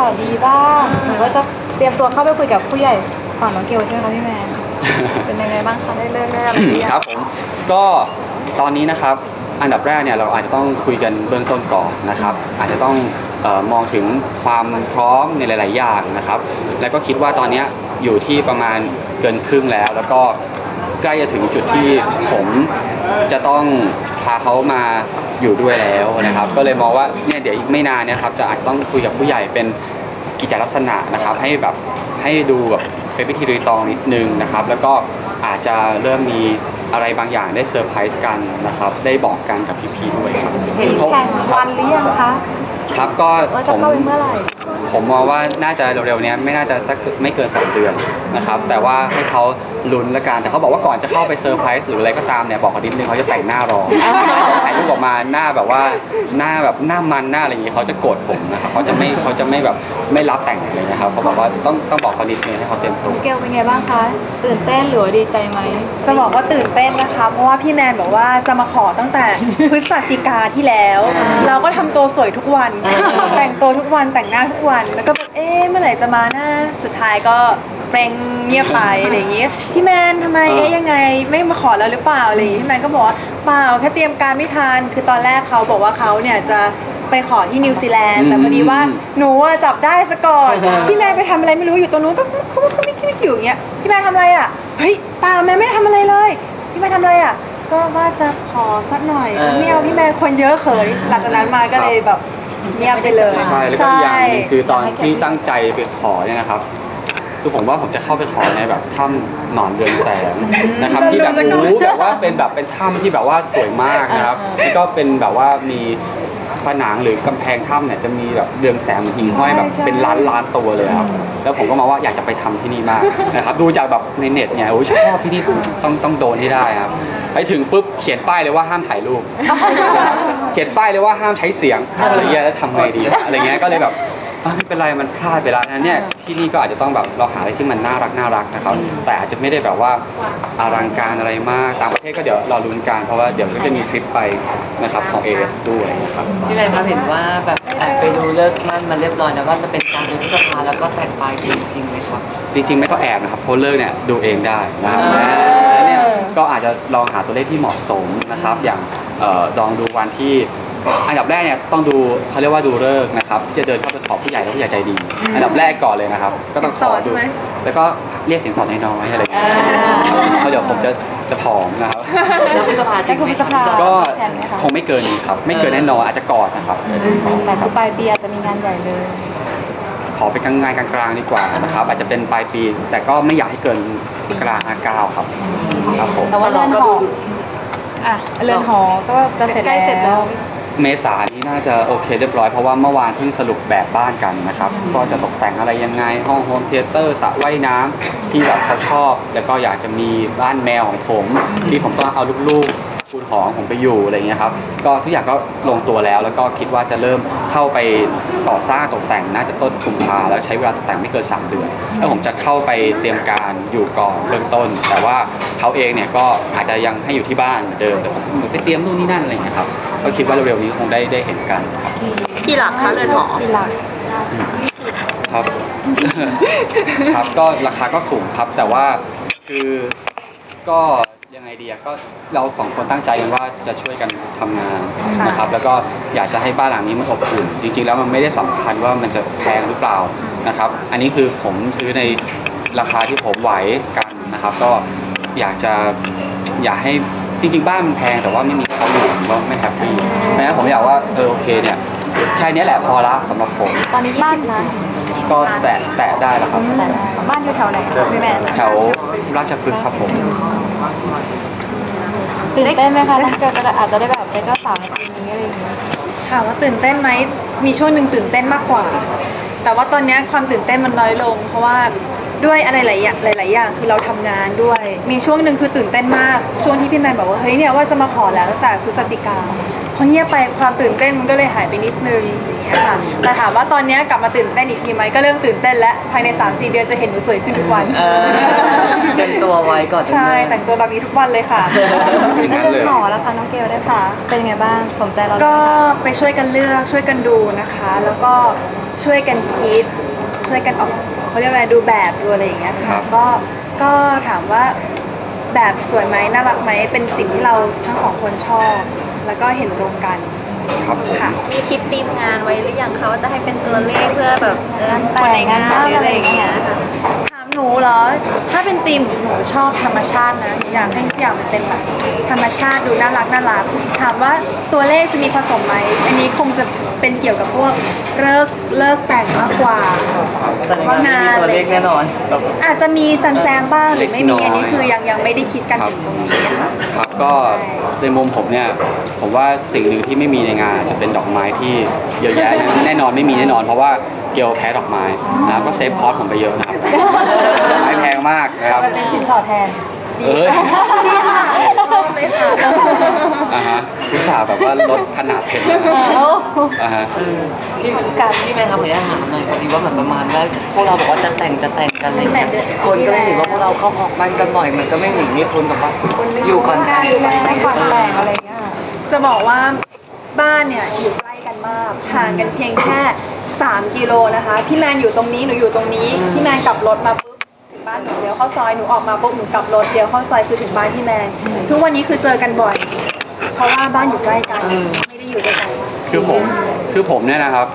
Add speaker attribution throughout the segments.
Speaker 1: ข่าวดีบ้างเหมือนว่าจะเตรียมตัวเข้าไปคุยกับผู้ใหญ่ฝั่งน้องเกลใช่ไหมคะพี่แมน เป็นยังไงบ้างคะได้เริ่มได้อะไรหรือยัง
Speaker 2: ครับผมก็ตอนนี้นะครับอันดับแรกเนี่ยเราอาจจะต้องคุยกันเบื้องต้นก่อนนะครับ อาจจะต้องเออมองถึงความพร้อมในหลาย ๆ อย่างนะครับ แล้วก็คิดว่าตอนเนี้ยอยู่ที่ประมาณเกินครึ่งแล้ว แล้วก็ใกล้จะถึงจุดที่ผมจะต้องพาเขามาอยู่ด้วยแล้วนะครับ ก็เลยมองว่าเนี่ยเดี๋ยวอีกไม่นานเนี่ยครับจะอาจจะต้องคุยกับผู้ใหญ่เป็น กิจลักษณะนะครับ ให้แบบให้ดูแบบเป็นพิธีรีตองนิดนึงนะครับ แล้วก็อาจจะเริ่มมีอะไรบางอย่างได้เซอร์ไพรส์กันนะครับ ได้บอกกันกับพี่ๆด้วยครับ
Speaker 1: มีแผนวันหรือยังคะ
Speaker 2: ครับก็
Speaker 1: ว่า
Speaker 2: ผ
Speaker 1: จะ
Speaker 2: ม
Speaker 1: เข้าไปเมื่อไหร่
Speaker 2: ผมมองว่าน่าจะเร็วๆเนี้ยไม่น่าจะสักไม่เกินสามเดือน นะครับแต่ว่าให้เขาลุ้นละกันแต่เขาบอกว่าก่อนจะเข้าไปเซอร์ไพรส์หรืออะไรก็ตามเนี่ยบอกเขานิดนึงเขาจะแต่งหน้ารอถ่ายรูปออกมาหน้าแบบว่าหน้าแบบหน้ามันหน้าอะไรอย่างงี้เขาจะโกรธผมนะครับเขาจะไม่เขาจะไม่แบบไม่รับแต่งอะไรนะครับเขาบอกว่าต้องต้องบอกเขานิดนึงให้เขาเตรียมตัว
Speaker 1: เกลเป็นไงบ้างคะตื่นเต้นหรือว่าดีใจไหม
Speaker 3: จะบอกว่าตื่นเต้นนะคะ เพราะว่าพี่แมนบอกว่าจะมาขอตั้งแต่พฤศจิกาที่แล้ว เราก็ทำตัวสวยทุกวัน แต่งตัวทุกวันแต่งหน้าทุกวัน แล้วก็แบบเอ๊ะเมื่อไหร่จะมาหน้าสุดท้ายก็ เปรงเงียบไปอะไรอย่างงี้พี่แมนทำไมเอ๊ะยังไงไม่มาขอแล้วหรือเปล่าอะไรอย่างงี้พี่แมนก็บอกว่าเปล่าแค่เตรียมการไม่ทันคือตอนแรกเขาบอกว่าเขาเนี่ยจะไปขอที่นิวซีแลนด์แต่พอดีว่าหนูอะจับได้ซะก่อนพี่แมนไปทำอะไรไม่รู้อยู่ตรงนู้นก็ก็ก็ไม่คิดอยู่อย่างเงี้ยพี่แมนทำอะไรอะเฮ้ยเปล่าแมนไม่ได้ทำอะไรเลยพี่แมนทำอะไรอะก็ว่าจะขอสักหน่อยไม่เอาพี่แมนคนเยอะเขินหลังจากนั้นมาก็เลยแบบเงียบไปเลย
Speaker 2: ใช่แล้วก็อีกอย่างหนึงคือตอนที่ตั้งใจไปขอเนี่ยนะครับ คือผมว่าผมจะเข้าไปขอในแบบถ้ำหนอนเรืองแสงนะครับที่แบบรู้แบบว่าเป็นแบบเป็นถ้ำที่แบบว่าสวยมากนะครับแล้วก็เป็นแบบว่ามีผนังหรือกำแพงถ้ำเนี่ยจะมีแบบเรืองแสงเหมือนหิ่งห้อยแบบเป็นล้านล้านๆตัวเลยครับ แล้วผมก็มาว่าอยากจะไปทำที่นี่มากนะครับ ดูจากแบบในเน็ตเนี่ยโอ้ยชอบที่นี่ต้องต้องโดนให้ได้ครับไปถึงปุ๊บเขียนป้ายเลยว่าห้ามถ่ายรูป เขียนป้ายเลยว่าห้ามใช้เสียงอะไรเงี้ยแล้วทำไงดีอะไรเงี้ยก็เลยแบบอะ ไม่เป็นไรมันพลาดไปแล้วนะเนี่ยที่นี่ก็อาจจะต้องแบบเราหาอะไรที่มันน่ารักน่ารักนะครับ แต่อาจจะไม่ได้แบบว่าอลังการอะไรมากต่างประเทศก็เดี๋ยวรอลุ้นกันเพราะว่าเดี๋ยวก็จะมีทริปไปนะครับของ AS ด้วยนะครับ
Speaker 4: พี่แมนครับเห็นว่าแบบแอบไปดูเลิกมั่นมาเรียบร้อยแล้วว่าจะเป็นการดูพฤษภาแล้วก็แต่งปลายปีจริงไหมครับ
Speaker 2: จริง ๆ ไม่ต้องแอบนะครับเพราะเลิกเนี่ยดูเองได้นะครับ
Speaker 4: อ่า
Speaker 2: แล้วเนี่ยก็อาจจะลองหาตัวเลขที่เหมาะสมนะครับ อย่างเอ่อลองดูวันที่ อันดับแรกเนี่ยต้องดูเขาเรียกว่าดูเลิกษ์นะครับที่จะเดินเข้าไปขอผู้ใหญ่และผู้ใหญ่ใจดี อันดับแรกก่อนเลยนะครับ ก็ต้องขอ
Speaker 3: สินสอดใช่
Speaker 2: ดู
Speaker 3: ไหม
Speaker 2: แล้วก็เรียกสินสอดน้อยๆอะไรอย่างเงี้ยเพราะเดี๋ยวผมจะจะผอมนะครับ
Speaker 4: แล้วพฤษภาจริงไหม
Speaker 1: แล้วคุณพฤษภา
Speaker 4: ครับ
Speaker 2: ก็
Speaker 1: แผนไหมคะ
Speaker 2: คงไม่เกินนี้ครับ ไม่เกินแน่นอนอาจจะกอดนะครับ
Speaker 1: แต่คือปลายปีอาจจะมีงานใหญ่เลย
Speaker 2: ขอเป็นกลางงานกลางๆดีกว่านะครับ อาจจะเป็นปลายปี แต่ก็ไม่อยากให้เกินกลางห้าเก้าครับครับผม
Speaker 1: แต่ว่าเรือนหออะเรือนหอก็จะเสร็จ
Speaker 3: ใกล้เสร็จแล้ว
Speaker 2: เมษานี้น่าจะโอเคเรียบร้อยเพราะว่าเมื่อวานเพิ่งสรุปแบบบ้านกันนะครับก็จะตกแต่งอะไรยังไง ห้องโฮมเทเตอร์สระว่ายน้ำที่แบบเขาชอบ แล้วก็อยากจะมีบ้านแมวของผม ที่ผมต้องเอาลูกๆคุณหองผมไปอยู่อะไรเงี้ยครับก็ทุกอย่างก็ลงตัวแล้ว แล้วก็คิดว่าจะเริ่มเข้าไปก่อสร้างตกแต่งน่าจะต้นกุมภาแล้วใช้เวลาตกแต่งไม่เกิน3เดือนแล้วผมจะเข้าไปเตรียมการอยู่ก่อนเบื้องต้น แต่ว่าเขาเองเนี่ยก็อาจจะยังให้อยู่ที่บ้านเหมือนเดิมแต่ผมไปเตรียมนู่นนี่นั่นอะไรอย่างเงี้ยครับ ก็คิดว่าเร็วๆนี้คงได้ได้เห็นกันครับ
Speaker 3: กี่หลักคะเรือนหอ
Speaker 1: ที่หลัก
Speaker 2: ครับ ครับก็ราคาก็สูงครับ แต่ว่าคือก็ยังไงดีอะก็เราสองคนตั้งใจกันว่าจะช่วยกันทำงานนะครับ แล้วก็อยากจะให้บ้านหลังนี้มันอบอุ่น จริงๆแล้วมันไม่ได้สำคัญว่ามันจะแพงหรือเปล่านะครับ อันนี้คือผมซื้อในราคาที่ผมไหวกันนะครับ ก็อยากจะอยากให้ จริงๆบ้านมันแพงแต่ว่าไม่มีเขาอยู่ผมก็ไม่แฮปปี้เพราะฉะนั้นผมอยากว่าเออโอเคเนี่ยแค่นี้แหละพอละสำหรับผม
Speaker 1: ตอนนี้บ้านนะ
Speaker 2: ก็แตะแตะได้แล้วครับ
Speaker 1: แต่บ้านอยู่แถวไหนคะพี่แมน
Speaker 2: แถวราชพฤกษ์ครับผม
Speaker 1: ตื่นเต้นไหมคะน้องเกลจะอาจจะได้แบบเป็นเจ้าสาวในปีนี้อะไรอย่างเงี้ย
Speaker 3: ถามว่าตื่นเต้นไหมมีช่วงหนึ่งตื่นเต้นมากกว่า แต่ว่าตอนเนี้ยความตื่นเต้นมันน้อยลง เพราะว่า ด้วยอะไรหลายอย่างหลาย ๆ อย่าง คือเราทำงานด้วย มีช่วงหนึ่งคือตื่นเต้นมาก ช่วงที่พี่แมนบอกว่าเฮ้ยเนี่ยว่าจะมาขอแล้วตั้งแต่พฤศจิกาพอเงียบไปความตื่นเต้นมันก็เลยหายไปนิดนึงอย่างเงี้ยค่ะแต่ถามว่าตอนเนี้ยกลับมาตื่นเต้นอีกทีไหมก็เริ่มตื่นเต้นแล้วภายใน 3-4 เดือนจะเห็นหนูสวยขึ้นทุกวัน
Speaker 4: เออเป็นตัวไว้ก่อน
Speaker 3: ใช่แต่งตัวแบบนี้ทุกวันเลยค่ะ
Speaker 2: อย่างนั้นเลย
Speaker 1: หอแล้วค่ะน้องเกลได้ค่ะ เป็นไงบ้างสนใจเรา
Speaker 3: ก็ไปช่วยกันเลือกช่วยกันดูนะคะ แล้วก็ช่วยกันคิด ช่วยกันออกเขาเรียกอะไรดูแบบดูอะไรอย่างเงี้ย
Speaker 2: ครั
Speaker 3: ค่ะ
Speaker 2: บ
Speaker 3: ก็ก็ถามว่าแบบสวยไหมน่ารักไหมเป็นสิ่งที่เราทั้งสองคนชอบ แล้วก็เห็นตรงกัน
Speaker 2: ครับผม
Speaker 3: ค่ะ
Speaker 1: มีคิดทีมงานไว้หรือยังคะว่าจะให้เป็นตัวเลขเพื่อแบบเออ
Speaker 5: แต่งงาน
Speaker 1: หรืออะไรอย่างเงี้ยค่ะ
Speaker 3: ถาม หนูเหรอ ถ้าเป็นธีมหนูชอบธรรมชาตินะหนูอยากให้ทุกอย่างมันเป็นแบบธรรมชาติดูน่ารักน่ารัก ถามว่าตัวเลขจะมีผสมไหม อันนี้คงจะเป็นเกี่ยวกับพวกเลิกเลิกแต่งมากกว่า
Speaker 4: แต่ในงานไม่มีตัวเลขแน่นอนแบบ
Speaker 3: อาจจะมีแซมๆบ้างหรือไม่มี
Speaker 2: เล็กน้อย
Speaker 3: อันนี้คือยังยังไม่ได้คิดกัน
Speaker 2: ครับ
Speaker 3: ถึงตรงนี้ค่ะ
Speaker 2: ครับก็ในมุมผมเนี่ยผมว่าสิ่งหนึ่งที่ไม่มีในงานจะเป็นดอกไม้ที่เยอะแยะนะแน่นอนไม่มีแน่นอน เพราะว่า เกลแพ้ดอกไม้นะครับก็เซฟคอสผมไปเยอะนะครับดอกไม้แพงมากนะครับ
Speaker 1: มันเป็นสินสอดแทน
Speaker 2: เอ้ย
Speaker 3: ดีค่ะชอบเลยค่ะ
Speaker 2: อ่าฮะอุตส่าห์แบบว่าลดขนาดเพชรนะอ่าฮะ
Speaker 4: เออที่ที่แม่ทำผมอยากถามหน่อยพอดีว่าเหมือนประมาณว่าพวกเราบอกว่าจะแต่งจะแต่งกันอะไรเงี้ยคนก็เลยเห็นว่าพวกเราเข้าออกบ้านกันบ่อยเหมือนก็ไม่หนีไม่พ้นกับว่าอยู่ก่อนแต่ง
Speaker 1: ดูแลก่อนแต่งอะไรอย่างเงี้ย
Speaker 3: จะบอกว่าบ้านเนี่ยอยู่ใกล้กันมากห่างกันเพียงแค่ 3 กิโลนะคะ พี่แมนอยู่ตรงนี้ หนูอยู่ตรงนี้ พี่แมนกลับรถมาปุ๊บถึงบ้านหนูเดี๋ยวเข้าซอย หนูออกมาปุ๊บหนูกลับรถเดี๋ยวเข้าซอยคือถึงบ้านพี่แมน ทุกวันนี้คือเจอกันบ่อย เพราะว่าบ้านอยู่ใกล้กัน ไม่ได้อยู่ด้วยกัน
Speaker 2: คือผมคือผมเนี่ยนะครับ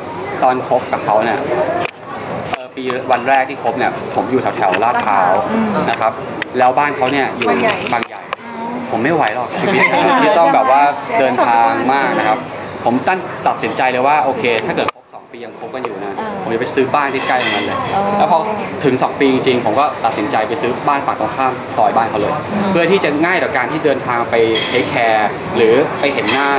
Speaker 2: ตอนคบกับเขาเนี่ยเออปีวันแรกที่คบเนี่ย ผมอยู่แถวแถวๆลาดพร้าวนะครับ แล้วบ้านเขาเนี่ยอยู่
Speaker 3: บางใหญ่
Speaker 2: บางใหญ่ผมไม่ไหวหรอกชีวิตนะครับที่ต้องแบบว่าเดินทางมากนะครับ ผมตั้งตัดสินใจเลยว่าโอเค ถ้าเกิดคบสอง ปียังคบกันอยู่นะ ผมจะไปซื้อบ้านที่ใกล้ตรงนั้นเลย แล้วพอถึง 2 ปีจริงๆ ผมก็ตัดสินใจไปซื้อบ้านฝั่งตรงข้ามซอยบ้านเขาเลย เพื่อที่จะง่ายต่อการที่เดินทางไปเทคแคร์หรือไปเห็นหน้า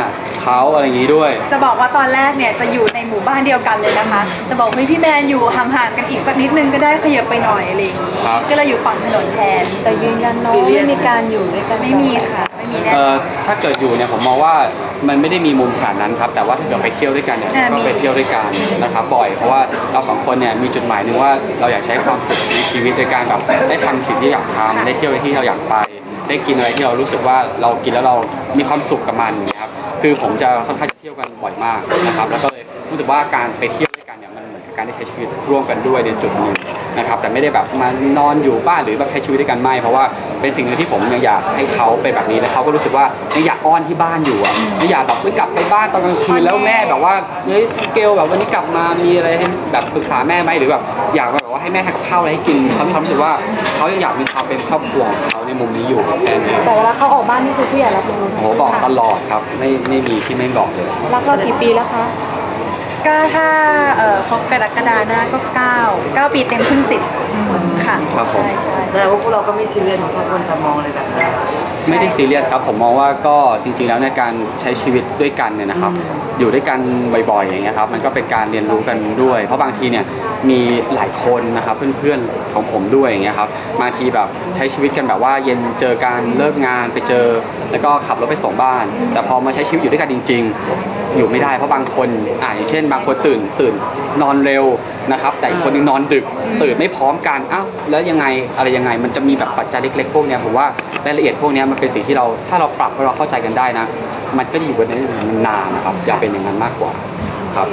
Speaker 2: เขาอะไรอย่างนี้ด้วย
Speaker 3: จะบอกว่าตอนแรกเนี่ยจะอยู่ในหมู่บ้านเดียวกันเลยนะคะ แต่บอกเฮ้ยพี่แมนอยู่ห่างๆกันอีกสักนิดนึงก็ได้ขยับไปหน่อยอะไรอย่างนี้
Speaker 2: ครับ
Speaker 3: ก็เลยอยู่ฝั่งถนนแทน
Speaker 1: แต่ยืนยันเน้องไม่มีการอยู่ด้วยกัน
Speaker 3: ไม่มีค่ะไม่มีแน่
Speaker 2: เอ่อถ้าเกิดอยู่เนี่ยผมมองว่ามันไม่ได้มีมุมขนาดนั้นครับแต่ว่าถ้าเกิดไปเที่ยวด้วยกันเนี่ย
Speaker 3: อ่า
Speaker 2: ก็
Speaker 3: มี
Speaker 2: ไปเที่ยวด้วยกันนะครับบ่อยเพราะว่าเราสองคนเนี่ยมีจุดหมายหนึ่งว่าเราอยากใช้ความสุขในชีวิตในการแบบได้ทำสิ่งที่อยากทำได้เที่ยวในที่เราอยากไป ได้กินอะไรที่เรารู้สึกว่าเรากินแล้วเรามีความสุขกับมันนะครับคือผมจะค่อนข้างจะเที่ยวกันบ่อยมากนะครับแล้วก็เลยรู้สึกว่าการไปเที่ยวด้วย กันเนี่ยมันเหมือนกับการได้ใช้ชีวิตร่วมกันด้วยในจุดหนึ่งนะครับแต่ไม่ได้แบบมานอนอยู่บ้านหรือแบบใช้ชีวิตด้วยกันไม่เพราะว่าเป็นสิ่งหนึ่งที่ผมยังอยากให้เขาเป็นแบบนี้แล้วเขาก็รู้สึกว่ายังอยากอ้อนที่บ้านอยู่อะไม่อยากแบบไม่กลับไปบ้านตอนกลางคืนแล้วแม่แบบว่าเฮ้ยเกลแบบวันนี้กลับมามีอะไรให้แบบปรึกษาแม่ไหมหรือแบบอยากแบบว่าให้แม่ทำกับข้าวอะไรให้กินเขามีความรู้สึกว่าเขายังอยากมีความเป็นครอบครัวของเขาในมุมนี้อยู่แค่นั้นเอง
Speaker 1: แต่เวลาเขาออกบ้านนี่คือผู้ใหญ่รับรู้
Speaker 2: โอ้โหบอกตลอดครับไม่ไม่มีที่ไม่บอกเลย
Speaker 1: รักเรากี่ปีแล้วคะ
Speaker 3: ก็ถ้าเอ่อครบกรกฎาหน้าก็เก้าเก้าปีเต็มขึ้นสิบค่ะ
Speaker 2: ครับผม
Speaker 3: ใช่ใช่
Speaker 4: แต่ว่าพวกเราก็ไม่ซีเรียสทุกคนจะมองอะไรแบบนั้น
Speaker 2: ไม่ได้ซีเรียสครับผมมองว่าก็จริง ๆ แล้วในการใช้ชีวิตด้วยกันเนี่ยนะครับ อยู่ด้วยกันบ่อยๆอย่างเงี้ยครับมันก็เป็นการเรียนรู้กันด้วย เพราะบางทีเนี่ยมีหลายคนนะครับเพื่อนๆของผมด้วยอย่างเงี้ยครับบางทีแบบใช้ชีวิตกันแบบว่าเย็นเจอการเลิกงานไปเจอ แล้วก็ขับรถไปส่งบ้าน แต่พอมาใช้ชีวิตอยู่ด้วยกันจริง ๆ อยู่ไม่ได้เพราะบางคนอ่าอย่างเช่น บางคนตื่นตื่นนอนเร็วนะครับ แต่อีกคนนึงนอนดึก ตื่นไม่พร้อมกันอ้าวแล้วยังไงอะไรยังไง มันจะมีแบบปัจจัยเล็ก ๆ พวกเนี้ยผมว่ารายละเอียดพวกเนี้ยมันเป็นสิ่งที่เราถ้าเราปรับให้เราเข้าใจกันได้นะ มันก็จะอยู่กันได้นานนะครับอย่าเป็นอย่างนั้นมากกว่าครับ